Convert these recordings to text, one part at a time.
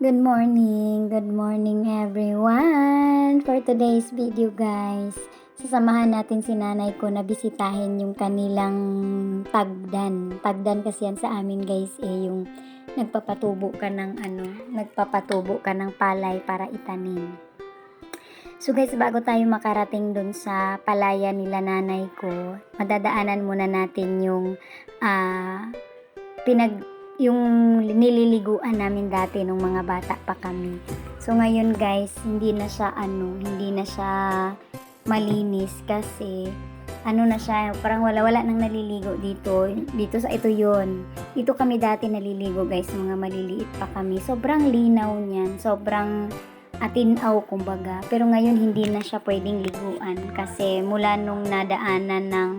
Good morning, good morning everyone! For today's video guys, sasamahan natin si nanay ko na bisitahin yung kanilang tagdan. Tagdan kasi yan sa amin guys eh yung nagpapatubo ka ng ano, nagpapatubo ka ng palay para itanim. So guys, bago tayo makarating dun sa palaya nila nanay ko, madadaanan muna natin yung ah, pinag yung nililiguan namin dati nung mga bata pa kami. So ngayon guys, hindi na siya ano, hindi na siya malinis kasi ano na siya, parang wala-wala nang naliligo dito. Dito sa ito yon. Dito kami dati naliligo guys, mga maliliit pa kami. Sobrang linaw niyan, sobrang atinaw kumbaga. Pero ngayon hindi na siya pwedeng liguan kasi mula nung nadaanan ng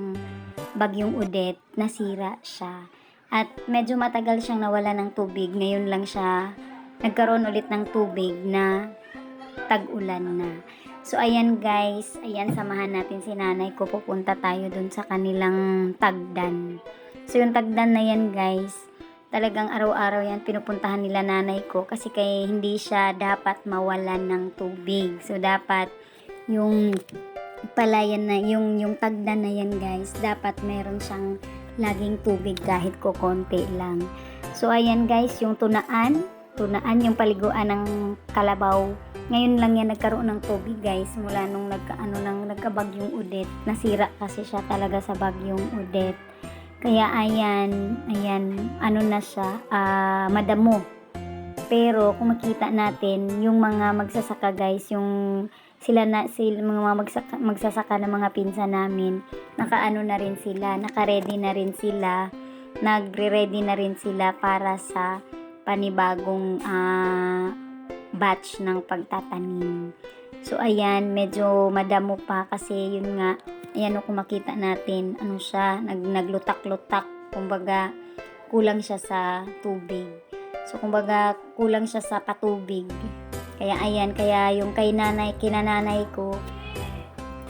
bagyong udet, nasira siya. At medyo matagal siyang nawala ng tubig. Ngayon lang siya nagkaroon ulit ng tubig na tag-ulan na. So, ayan guys. Ayan, samahan natin si nanay ko. Pupunta tayo dun sa kanilang tagdan. So, yung tagdan na yan guys, talagang araw-araw yan pinupuntahan nila nanay ko kasi kay hindi siya dapat mawalan ng tubig. So, dapat yung palayan na, yung, yung tagdan na yan guys, dapat meron siyang laging tubig kahit ko konti lang. So ayan guys, yung tunaan, tunaan yung paliguan ng kalabaw. Ngayon lang yan nagkaroon ng tubig guys mula nung nagka, ano, nang nagkabagyong udet. Nasira kasi siya talaga sa bagyong udet. Kaya ayan, ayan, ano na siya, ah, madamo. Pero kung makita natin, yung mga magsasaka guys, yung sila na sila mga magsaka, magsasaka ng mga pinsan namin. Nakaano na rin sila naka-ready na rin sila nagre-ready na rin sila para sa panibagong ah, batch ng pagtatanim. So ayan medyo madamo pa kasi yun nga ayan o kung makita natin ano siya nag, naglutak-lutak kumbaga kulang siya sa tubig. So kumbaga kulang siya sa patubig kaya ayan, kaya yung kay nanay, kinananay ko,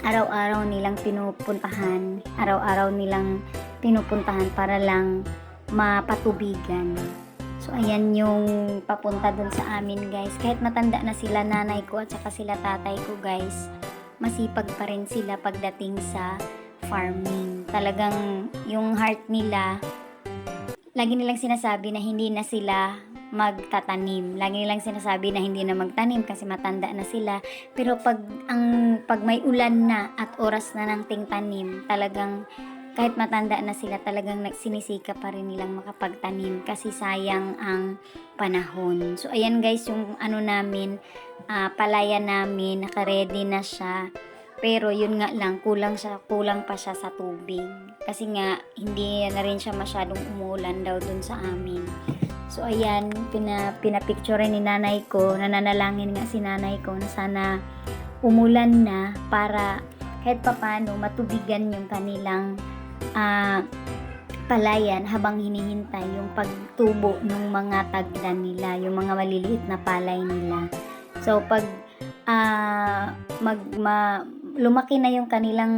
araw-araw nilang pinupuntahan, araw-araw nilang pinupuntahan para lang mapatubigan. So ayan yung papunta dun sa amin guys. Kahit matanda na sila nanay ko at saka sila tatay ko guys, masipag pa rin sila pagdating sa farming. Talagang yung heart nila, lagi nilang sinasabi na hindi na sila magtatanim. Lagi nilang sinasabi na hindi na magtanim kasi matanda na sila. Pero pag ang pag may ulan na at oras na ng tingtanim, talagang kahit matanda na sila, talagang sinisika pa rin nilang makapagtanim kasi sayang ang panahon. So, ayan guys, yung ano namin, uh, palaya namin, naka-ready na siya. Pero yun nga lang, kulang siya, kulang pa siya sa tubig. Kasi nga, hindi na rin siya masyadong umulan daw dun sa amin. So, ayan, pina, pinapicture ni nanay ko, nananalangin nga si nanay ko na sana umulan na para kahit papano matubigan yung kanilang uh, palayan habang hinihintay yung pagtubo ng mga tagdan nila, yung mga maliliit na palay nila. So, pag uh, mag, ma, lumaki na yung kanilang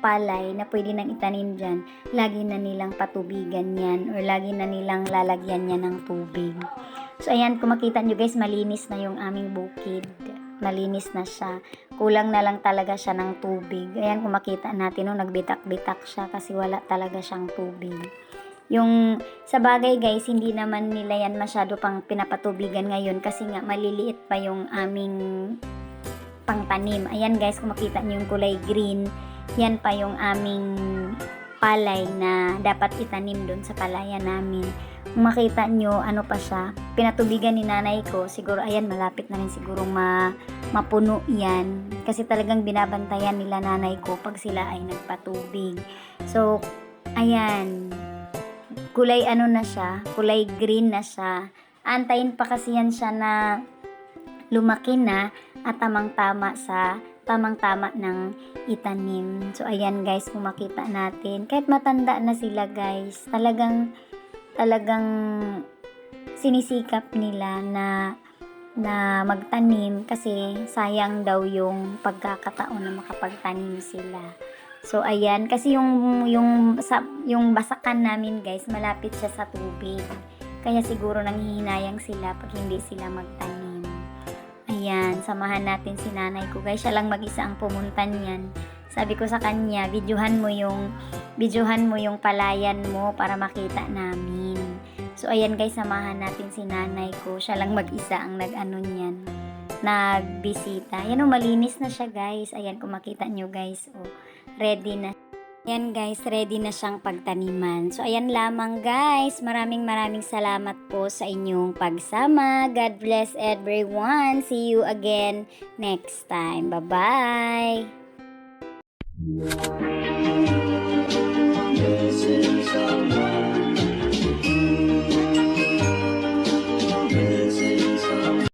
palay na pwede nang itanim dyan, lagi na nilang patubigan yan or lagi na nilang lalagyan yan ng tubig. So, ayan, kung makita nyo guys, malinis na yung aming bukid. Malinis na siya. Kulang na lang talaga siya ng tubig. Ayan, kung makita natin, no, nagbitak-bitak siya kasi wala talaga siyang tubig. Yung sa bagay guys, hindi naman nila yan masyado pang pinapatubigan ngayon kasi nga maliliit pa yung aming pangtanim. Ayan guys, kung makita nyo yung kulay green, yan pa yung aming palay na dapat itanim doon sa palaya namin. Kung makita nyo, ano pa siya, pinatubigan ni nanay ko, siguro ayan, malapit na rin siguro ma, mapuno yan. Kasi talagang binabantayan nila nanay ko pag sila ay nagpatubig. So, ayan, kulay ano na siya, kulay green na siya. Antayin pa kasi yan siya na lumaki na at tamang-tama sa tamang-tama ng itanim. So, ayan guys, kung makita natin. Kahit matanda na sila guys, talagang, talagang sinisikap nila na na magtanim kasi sayang daw yung pagkakataon na makapagtanim sila. So ayan kasi yung yung sa yung basakan namin guys malapit siya sa tubig. Kaya siguro nanghihinayang sila pag hindi sila magtanim. Samahan natin si nanay ko guys. Siya lang mag-isa ang pumunta niyan. Sabi ko sa kanya, videohan mo yung videohan mo yung palayan mo para makita namin. So ayan guys, samahan natin si nanay ko. Siya lang mag-isa ang nag-ano niyan. Nagbisita. Ayan o, malinis na siya guys. Ayan, kung makita nyo guys. O, ready na. Ayan guys, ready na siyang pagtaniman. So ayan lamang guys. Maraming maraming salamat po sa inyong pagsama. God bless everyone. See you again next time. Bye-bye.